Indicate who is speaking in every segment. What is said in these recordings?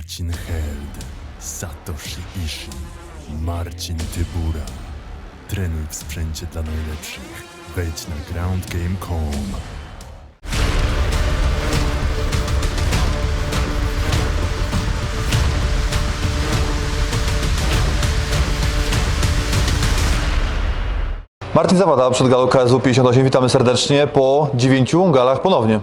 Speaker 1: Marcin Held, Satoshi Ishii, Marcin Tybura. Trenuj w sprzęcie dla najlepszych. Wejdź na groundgame.com.
Speaker 2: Martin Zawada przed galą KSW 58. Witamy serdecznie po dziewięciu galach ponownie.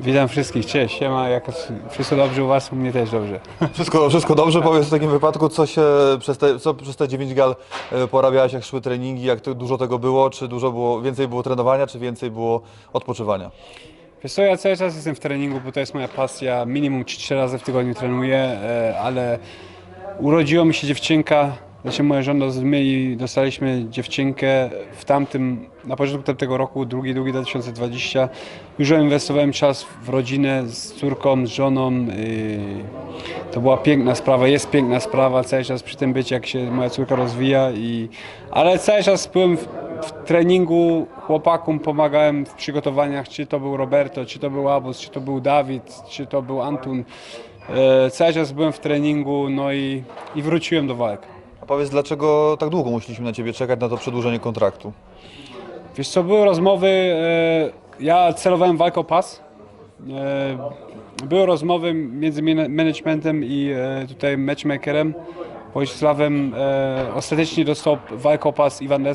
Speaker 3: Witam wszystkich, cześć, siema, jak wszystko dobrze u Was, u mnie też dobrze.
Speaker 2: Wszystko, wszystko dobrze, powiedz w takim wypadku, co się przez te, co przez te 9 gal e, porabiałeś, jak szły treningi, jak to, dużo tego było, czy dużo było, więcej było trenowania, czy więcej było odpoczywania?
Speaker 3: Wiesz co, ja cały czas jestem w treningu, bo to jest moja pasja, minimum 3 razy w tygodniu trenuję, e, ale urodziła mi się dziewczynka, znaczy moja żona, z- my i dostaliśmy dziewczynkę w tamtym, na początku tamtego roku, drugi, drugi 2020. Dużo inwestowałem czas w rodzinę z córką, z żoną. i To była piękna sprawa, jest piękna sprawa, cały czas przy tym być, jak się moja córka rozwija. I, ale cały czas byłem w, w treningu, chłopakom pomagałem w przygotowaniach, czy to był Roberto, czy to był Abus, czy to był Dawid, czy to był Antun. E, cały czas byłem w treningu, no i, i wróciłem do walk.
Speaker 2: Powiedz, dlaczego tak długo musieliśmy na Ciebie czekać na to przedłużenie kontraktu?
Speaker 3: Wiesz co, były rozmowy, e, ja celowałem walkę o pas. E, były rozmowy między mana- managementem i e, tutaj matchmakerem. Wojsławem e, ostatecznie dostał walkę o pas Iwan. E,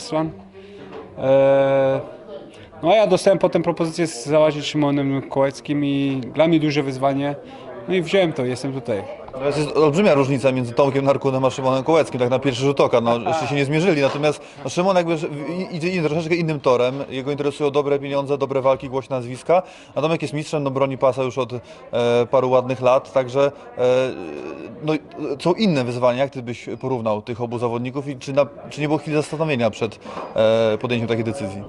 Speaker 3: no a ja dostałem potem propozycję z załatwić Szymonem Kołeckim i dla mnie duże wyzwanie. No i wziąłem to, jestem tutaj.
Speaker 2: No jest, olbrzymia różnica między Tomkiem Narkunem a Szymonem Kołeckim, tak na pierwszy rzut oka, no, jeszcze się nie zmierzyli, natomiast no, Szymon jakby idzie troszeczkę innym torem, jego interesują dobre pieniądze, dobre walki, głośne nazwiska, a Tomek jest mistrzem, no broni pasa już od e, paru ładnych lat, także e, no, są inne wyzwania, jak Ty byś porównał tych obu zawodników i czy, na, czy nie było chwili zastanowienia przed e, podjęciem takiej decyzji?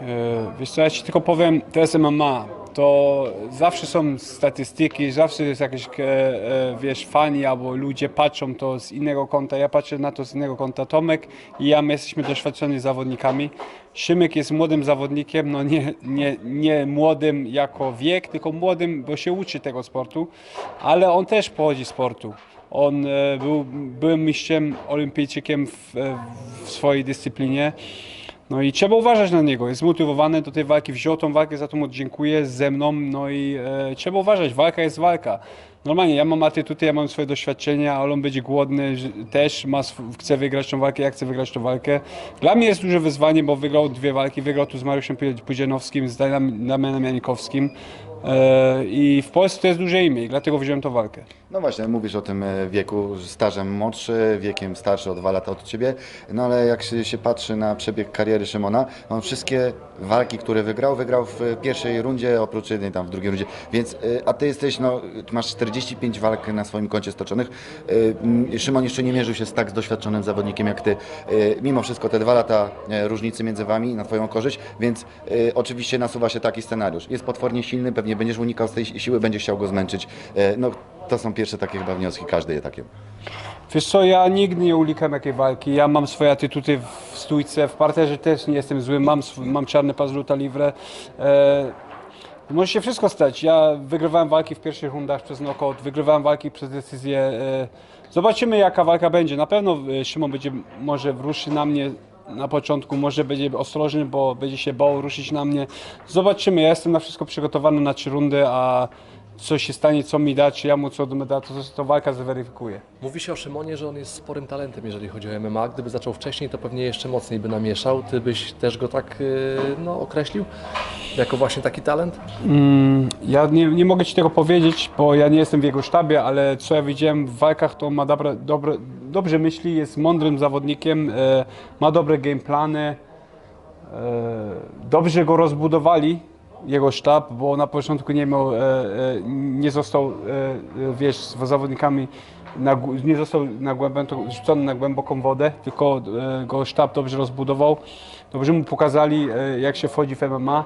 Speaker 3: E, Wiesz co, ja Ci tylko powiem, to jest MMA, to zawsze są statystyki, zawsze jest jakieś, e, e, wiesz, fani albo ludzie patrzą to z innego kąta, ja patrzę na to z innego kąta. Tomek i ja, my jesteśmy doświadczonymi zawodnikami. Szymek jest młodym zawodnikiem, no nie, nie, nie młodym jako wiek, tylko młodym, bo się uczy tego sportu, ale on też pochodzi z sportu. On e, był, był mistrzem olimpijczykiem w, w swojej dyscyplinie. No i trzeba uważać na niego. Jest zmotywowany do tej walki, wziął tą walkę, za to mu dziękuję ze mną. No i e, trzeba uważać, walka jest walka. Normalnie, ja mam atytuty, ja mam swoje doświadczenia, ale on będzie głodny, też ma, chce wygrać tą walkę, ja chcę wygrać tą walkę. Dla mnie jest duże wyzwanie, bo wygrał dwie walki, wygrał tu z Mariuszem Pudzianowskim, z Damianem Janikowskim. E, I w Polsce to jest duże imię i dlatego wziąłem tą walkę.
Speaker 4: No właśnie, mówisz o tym e, wieku, stażem młodszy, wiekiem starszy o dwa lata od Ciebie, no ale jak się, patrzy na przebieg kariery Szymona, on wszystkie walki, które wygrał, wygrał w pierwszej rundzie, oprócz jednej tam w drugiej rundzie, więc, e, a Ty jesteś, no, masz 45 walk na swoim koncie stoczonych, Szymon jeszcze nie mierzył się z tak doświadczonym zawodnikiem jak Ty, mimo wszystko te dwa lata różnicy między Wami na Twoją korzyść, więc oczywiście nasuwa się taki scenariusz, jest potwornie silny, pewnie będziesz unikał tej siły, będziesz chciał go zmęczyć, E, no to są pierwsze takie chyba wnioski, każdy je takie.
Speaker 3: Wiesz co, ja nigdy nie unikam jakiej walki. Ja mam swoje atytuty w stójce, w parterze też nie jestem zły, mam, mam czarny pas Livre. E, może się wszystko stać. Ja wygrywałem walki w pierwszych rundach przez knockout, wygrywałem walki przez decyzję. E, zobaczymy jaka walka będzie. Na pewno e, Szymon będzie, może ruszy na mnie na początku, może będzie ostrożny, bo będzie się bał ruszyć na mnie. Zobaczymy, ja jestem na wszystko przygotowany na trzy rundy, a co się stanie, co mi da, czy ja mu co da, to, to walka zweryfikuje.
Speaker 5: Mówi się o Szymonie, że on jest sporym talentem, jeżeli chodzi o MMA. Gdyby zaczął wcześniej, to pewnie jeszcze mocniej by namieszał. Ty byś też go tak yy, no, określił? Jako właśnie taki talent?
Speaker 3: Ja nie, nie mogę Ci tego powiedzieć, bo ja nie jestem w jego sztabie, ale co ja widziałem w walkach, to ma dobre, dobre, dobrze myśli, jest mądrym zawodnikiem, e, ma dobre gameplany. E, dobrze go rozbudowali, jego sztab, bo na początku nie miał, e, nie został, wiesz, z zawodnikami, na, nie został na głęboką, rzucony na głęboką wodę, tylko go sztab dobrze rozbudował. Dobrze mu pokazali, jak się wchodzi w MMA.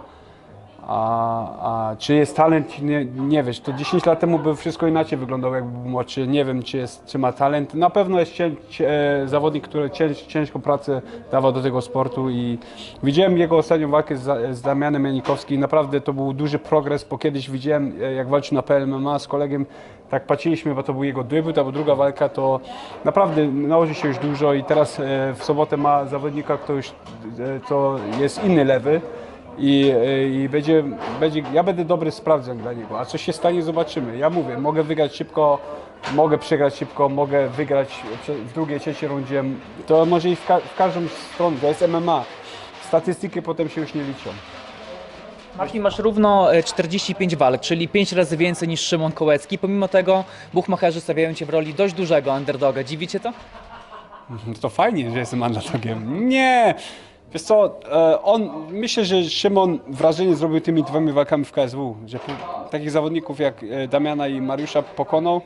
Speaker 3: A, a czy jest talent, nie, nie wiesz, to 10 lat temu by wszystko inaczej wyglądało, jakby był młodszy. Nie wiem, czy, jest, czy ma talent. Na pewno jest cię, cię, e, zawodnik, który cięż, ciężką pracę dawał do tego sportu i widziałem jego ostatnią walkę z, z Damianem Janikowskim. Naprawdę to był duży progres, bo kiedyś widziałem, e, jak walczył na PLMMA z kolegiem, tak patrzyliśmy, bo to był jego debiut, albo druga walka, to naprawdę nałoży się już dużo i teraz e, w sobotę ma zawodnika, kto już to jest inny lewy i, e, i będzie, będzie, ja będę dobry sprawdzian dla niego, a co się stanie zobaczymy. Ja mówię, mogę wygrać szybko, mogę przegrać szybko, mogę wygrać w drugiej, trzeciej rundzie, to może i w, ka- w każdą stronę, to jest MMA. Statystyki potem się już nie liczą.
Speaker 6: Marcin, masz równo e, 45 walk, czyli 5 razy więcej niż Szymon Kołecki. Pomimo tego buchmacherzy stawiają cię w roli dość dużego underdoga. Dziwi cię to?
Speaker 3: To fajnie, że jestem underdogiem. Nie! Wiesz co, e, on, myślę, że Szymon wrażenie zrobił tymi dwoma walkami w KSW, że takich zawodników jak e, Damiana i Mariusza pokonał.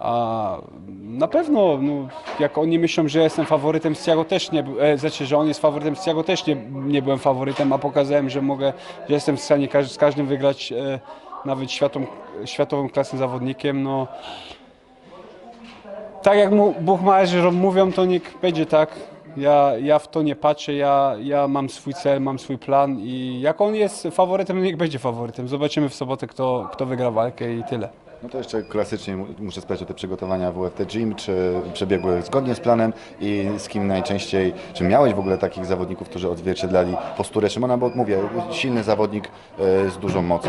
Speaker 3: A na pewno, no, jak oni myślą, że jestem faworytem z też nie był, e, znaczy, że on jest faworytem z też nie, nie byłem faworytem, a pokazałem, że mogę, że jestem w stanie z każdym wygrać, e, nawet światową, światową klasę zawodnikiem, no tak jak mu buchmacherzy mówią, to niech będzie tak. Ja, ja w to nie patrzę, ja, ja mam swój cel, mam swój plan i jak on jest faworytem, niech będzie faworytem. Zobaczymy w sobotę, kto, kto wygra walkę i tyle.
Speaker 4: No to jeszcze klasycznie mu- muszę spytać o te przygotowania WFT Gym, czy przebiegły zgodnie z planem i z kim najczęściej, czy miałeś w ogóle takich zawodników, którzy odzwierciedlali posturę Szymona, bo mówię, silny zawodnik e, z dużą mocą.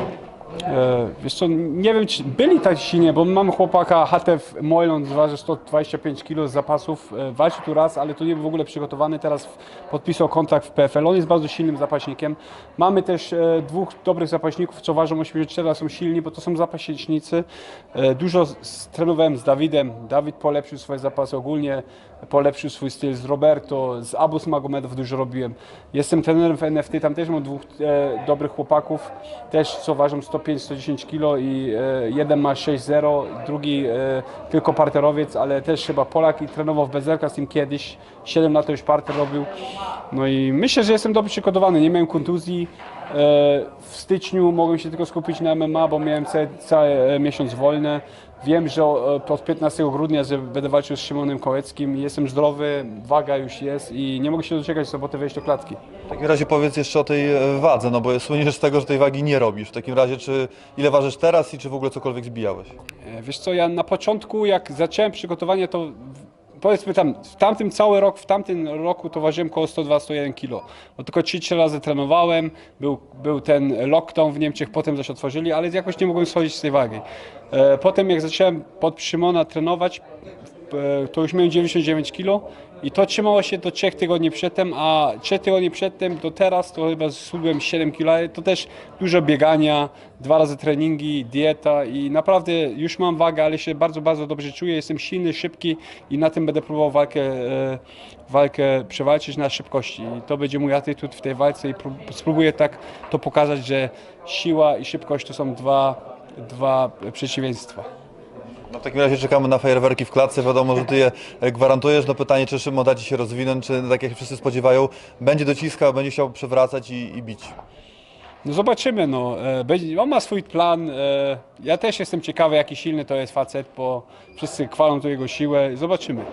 Speaker 3: E, wiesz co, nie wiem, czy byli tak silnie, bo mam chłopaka HTF Moilon, waży 125 kg z zapasów, e, walczył tu raz, ale to nie był w ogóle przygotowany, teraz podpisał kontrakt w PFL, on jest bardzo silnym zapaśnikiem. Mamy też e, dwóch dobrych zapaśników, co ważą 84, a są silni, bo to są zapaśnicznicy. Dużo trenowałem z Dawidem, Dawid polepszył swoje zapasy ogólnie, polepszył swój styl z Roberto, z Abus Magomedov dużo robiłem. Jestem trenerem w NFT, tam też mam dwóch dobrych chłopaków, też co ważą 105-110 kg i e, jeden ma 6-0, drugi e, tylko parterowiec, ale też chyba Polak i trenował w Bezerka z tym kiedyś, 7 lat już parter robił. No i myślę, że jestem dobrze przygotowany, nie miałem kontuzji. E, W styczniu mogłem się tylko skupić na MMA, bo miałem cały, cały miesiąc wolny. Wiem, że e, od 15 grudnia, że będę walczył z Szymonem Kołeckim. Jestem zdrowy, waga już jest i nie mogę się doczekać soboty wejść do klatki.
Speaker 2: W takim razie powiedz jeszcze o tej e, wadze, no bo słyniesz z tego, że tej wagi nie robisz. W takim razie, czy ile ważysz teraz i czy w ogóle cokolwiek zbijałeś?
Speaker 3: E, Wiesz co, ja na początku jak zacząłem przygotowanie, to powiedzmy tam, w tamtym cały rok, w tamtym roku to ważyłem około 102-101 kg. Bo tylko 3 razy trenowałem, był, był ten lockdown w Niemczech, potem zaś otworzyli, ale jakoś nie mogłem schodzić z tej wagi. E, Potem jak zacząłem pod Szymona trenować, to już miałem 99 kg i to trzymało się do 3 tygodni przedtem, a 3 tygodnie przedtem do teraz to chyba zsudłem 7 kg, to też dużo biegania, dwa razy treningi, dieta i naprawdę już mam wagę, ale się bardzo, bardzo dobrze czuję, jestem silny, szybki i na tym będę próbował walkę, e, walkę przewalczyć na szybkości i to będzie mój atutut w tej walce i prób- spróbuję tak to pokazać, że siła i szybkość to są dwa, dwa przeciwieństwa.
Speaker 2: No w takim razie czekamy na fajerwerki w klatce. Wiadomo, że ty je e, gwarantujesz. No pytanie, czy Szymon da ci się rozwinąć, czy tak jak się wszyscy spodziewają, będzie dociskał, będzie chciał przewracać i, i bić.
Speaker 3: No zobaczymy, no. E, będzie- On ma swój plan. e, Ja też jestem ciekawy, jaki silny to jest facet, bo wszyscy chwalą tu jego siłę. Zobaczymy.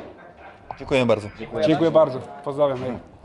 Speaker 2: Dziękuję bardzo.
Speaker 3: Dziękuję bardzo. Pozdrawiam. Hej.